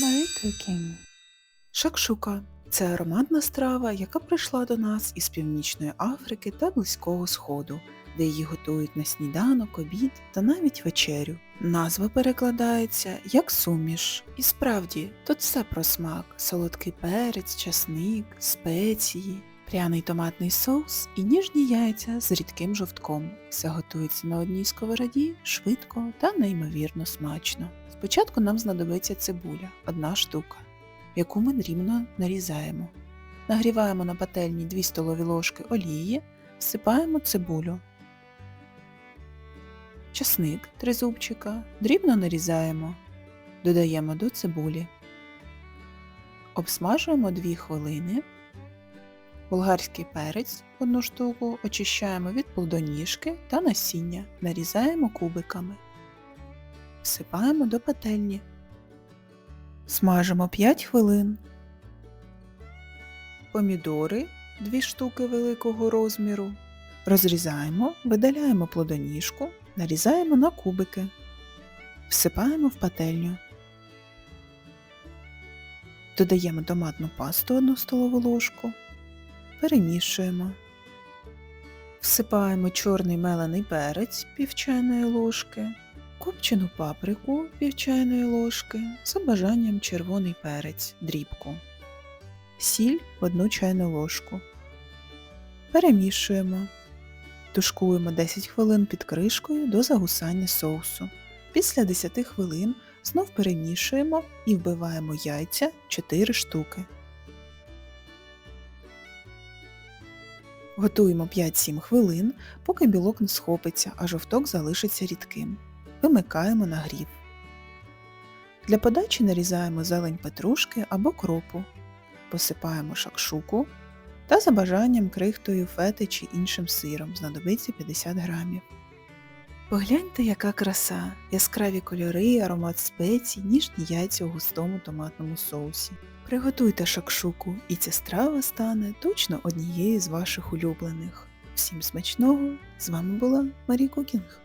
Marie. Шакшука це ароматна страва, яка прийшла до нас із Північної Африки та Близького Сходу, де її готують на сніданок, обід та навіть вечерю. Назва перекладається як суміш. І справді, тут все про смак: солодкий перець, часник, спеції, пряний томатний соус і ніжні яйця з рідким жовтком. Все готується на одній сковороді, швидко та неймовірно смачно. Спочатку нам знадобиться цибуля, одна штука, яку ми дрібно нарізаємо. Нагріваємо на пательні 2 столові ложки олії, всипаємо цибулю. Часник 3 зубчика, дрібно нарізаємо, додаємо до цибулі. Обсмажуємо 2 хвилини. Болгарський перець одну штуку очищаємо від плодоніжки та насіння, нарізаємо кубиками. Всипаємо до пательні. Смажимо 5 хвилин. Помідори 2 штуки великого розміру. Розрізаємо, видаляємо плодоніжку, нарізаємо на кубики. Всипаємо в пательню. Додаємо томатну пасту 1 столову ложку. Перемішуємо. Всипаємо чорний мелений перець пів чайної ложки, копчену паприку пів чайної ложки, за бажанням червоний перець дрібку, сіль 1 чайну ложку. Перемішуємо. Тушкуємо 10 хвилин під кришкою до загусання соусу. Після 10 хвилин знов перемішуємо і вбиваємо яйця 4 штуки. Готуємо 5-7 хвилин, поки білок не схопиться, а жовток залишиться рідким. Вимикаємо нагрів. Для подачі нарізаємо зелень петрушки або кропу, посипаємо шакшуку та за бажанням крихтою фети чи іншим сиром знадобиться 50 грамів. Погляньте, яка краса, яскраві кольори, аромат спецій, ніжні яйця у густому томатному соусі. Приготуйте шакшуку, і ця страва стане точно однією з ваших улюблених. Всім смачного! З вами була Марі Кукінг.